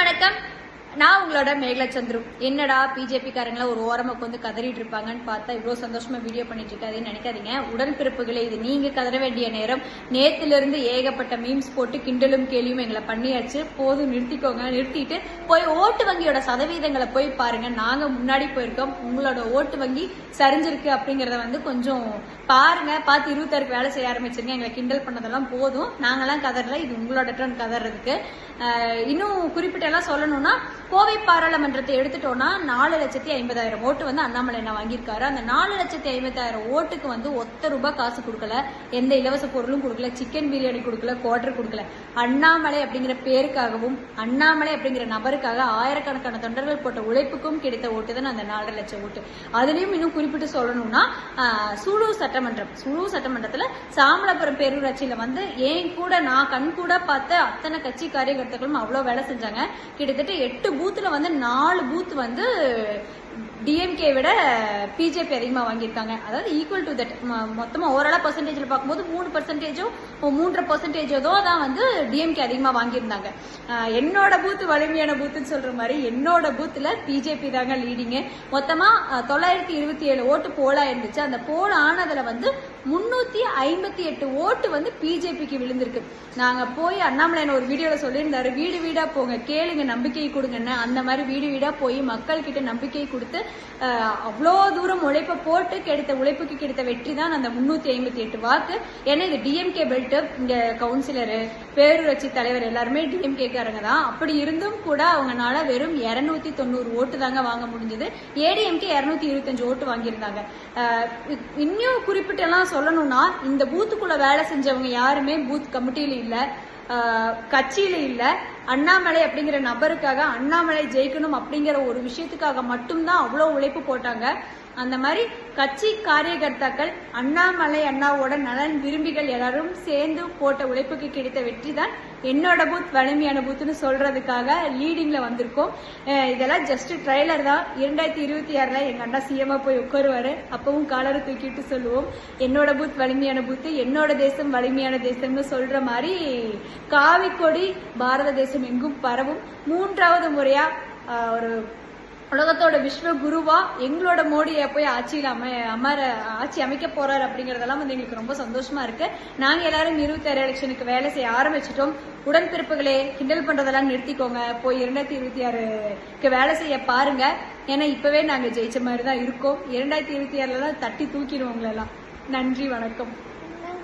வணக்கம். நான் உங்களோட மேகலா என்னடா பிஜேபி ஒரு ஓரமா உட்காந்து கதறிட்டு இருப்பாங்கன்னு பார்த்தா இவ்வளவு சந்தோஷமா வீடியோ பண்ணிட்டு இருக்காதுன்னு நினைக்காதீங்க. உடன்பிறப்புகளே இது நீங்க கதற வேண்டிய நேரம். நேத்துல இருந்து ஏகப்பட்ட மீம்ஸ் போட்டு கிண்டலும் கேலியும் எங்களை பண்ணியாச்சு. போதும் நிறுத்திக்கோங்க. நிறுத்திட்டு போய் ஓட்டு வங்கியோட சதவீதங்களை போய் பாருங்க. நாங்க முன்னாடி போயிருக்கோம். உங்களோட ஓட்டு வங்கி சரிஞ்சிருக்கு அப்படிங்கறத வந்து கொஞ்சம் பாருங்க. பார்த்து இருபத்தாறுக்கு வேலை செய்ய ஆரம்பிச்சிருங்க. எங்களை கிண்டல் பண்ணதெல்லாம் போதும். நாங்கெல்லாம் கதறல. இது உங்களோட டர்ன் கதறதுக்கு. இன்னும் குறிப்பிட்ட எல்லாம் சொல்லணும்னா கோவை பாராளுமன்றத்தை எடுத்துட்டோம்னா நாலு லட்சத்தி ஐம்பதாயிரம் ஓட்டு வந்து அண்ணாமலை என்ன வாங்கியிருக்காரு. அந்த நாலு லட்சத்தி ஐம்பதாயிரம் ஓட்டுக்கு வந்து ஒத்த ரூபாய் காசு கொடுக்கல. எந்த இலவச பொருளும் கொடுக்கல. சிக்கன் பிரியாணி கொடுக்கல. குவார்டர் கொடுக்கல. அண்ணாமலை அப்படிங்கிற பேருக்காகவும் அண்ணாமலை அப்படிங்கிற நபருக்காக ஆயிரக்கணக்கான தொண்டர்கள் போட்ட உழைப்புக்கும் கிடைத்த ஓட்டு தான் அந்த நாலரை லட்சம் ஓட்டு. அதுலயும் இன்னும் குறிப்பிட்டு சொல்லணும்னா ஆஹ், சூலூர் சட்டமன்றம். சூலூர் சட்டமன்றத்துல சாமலபுரம் பேரூராட்சியில வந்து ஏன் கூட நான் கண் கூட பார்த்த அத்தனை கட்சி காரியகர்த்தாக்களும் அவ்வளவு வேலை செஞ்சாங்க. கிட்டத்தட்ட எட்டு பூத்துல வந்து நாலு பூத் வந்து டிஎம்கே விட பிஜேபி அதிகமாக வாங்கியிருக்காங்க. அதாவது ஈக்குவல் டு தட் மொத்தமாக ஓவராலாக பர்சன்டேஜில் பார்க்கும்போது மூணு பர்சன்டேஜோ மூன்றரை பர்சன்டேஜோ தான் வந்து டிஎம்கே அதிகமாக வாங்கியிருந்தாங்க. என்னோட பூத் வலிமையான பூத்துன்னு சொல்ற மாதிரி என்னோட பூத்தில் பிஜேபி தாங்க லீடிங்கு மொத்தமாக தொள்ளாயிரத்தி இருபத்தி ஏழு ஓட்டு போலாக இருந்துச்சு. அந்த போல் ஆனதில் வந்து முன்னூத்தி ஐம்பத்தி எட்டு ஓட்டு வந்து பிஜேபிக்கு விழுந்திருக்கு. நாங்க போய் அண்ணாமலையான ஒரு வீடியோல சொல்லியிருந்தாரு வீடு வீடா போங்க கேளுங்க நம்பிக்கை கொடுங்கன்னு. அந்த மாதிரி வீடு வீடா போய் மக்கள் கிட்ட நம்பிக்கை கொடுத்து கொடுத்து அவ்வளோ தூரம் உழைப்பை போட்டு கிடைத்த உழைப்புக்கு கிடைத்த வெற்றி தான் அந்த முன்னூத்தி ஐம்பத்தி எட்டு வாக்கு. ஏன்னா இது டிஎம்கே பெல்ட்டு இங்க கவுன்சிலரு பேரூராட்சி தலைவர் எல்லாருமே டிஎம்கே காரங்க தான். அப்படி இருந்தும் கூட அவங்கனால வெறும் இருநூத்தி தொண்ணூறு ஓட்டு தாங்க வாங்க முடிஞ்சது. ஏடிஎம்கே இருநூத்தி இருபத்தஞ்சு ஓட்டு வாங்கியிருந்தாங்க. இன்னும் குறிப்பிட்டெல்லாம் சொல்லணும்னா இந்த பூத்துக்குள்ள வேலை செஞ்சவங்க யாருமே பூத் கமிட்டியில இல்ல கட்சியில இல்ல அண்ணாமலை அப்படிங்கிற நபருக்காக அண்ணாமலை ஜெயிக்கணும் அப்படிங்கிற ஒரு விஷயத்துக்காக மட்டும்தான் அவ்வளோ உழைப்பு போட்டாங்க. அந்த மாதிரி கட்சி காரியகர்த்தாக்கள் அண்ணாமலை அண்ணாவோட நலன் விரும்பிகள் எல்லாரும் சேர்ந்து போட்ட உழைப்புக்கு கிடைத்த வெற்றி தான் என்னோட பூத் வலிமையான பூத்னு சொல்றதுக்காக லீடிங்ல வந்திருக்கோம். இதெல்லாம் ஜஸ்ட் ட்ரைலர் தான். இரண்டாயிரத்தி இருபத்தி ஆறுல எங்க அண்ணா சிஎம்மா போய் உட்காருவாரு. அப்பவும் காலரை தூக்கிட்டு சொல்லுவோம். என்னோட பூத் வலிமையான பூத்து என்னோட தேசம் வலிமையான தேசம்னு சொல்ற மாதிரி காவிக்கொடி பாரத தேசம் எங்கும் பரவும். மூன்றாவது முறையா ஒரு உலகத்தோட விஸ்வ குருவா எங்களோட மோடியை போய் ஆட்சியில் அம அமர ஆட்சி அமைக்க போறாரு அப்படிங்கறதெல்லாம் வந்து எங்களுக்கு ரொம்ப சந்தோஷமா இருக்கு. நாங்க எல்லாரும் இருபத்தாறு எலெக்ஷனுக்கு வேலை செய்ய ஆரம்பிச்சிட்டோம். உடன்பிறப்புகளே கிண்டல் பண்றதெல்லாம் நிறுத்திக்கோங்க. போய் இரண்டாயிரத்தி இருபத்தி ஆறுக்கு வேலை செய்ய பாருங்க. ஏன்னா இப்பவே நாங்க ஜெயிச்ச மாதிரி தான் இருக்கோம். இரண்டாயிரத்தி இருபத்தி ஆறுல தான் தட்டி தூக்கிடுவோங்களெல்லாம் நன்றி வணக்கம்.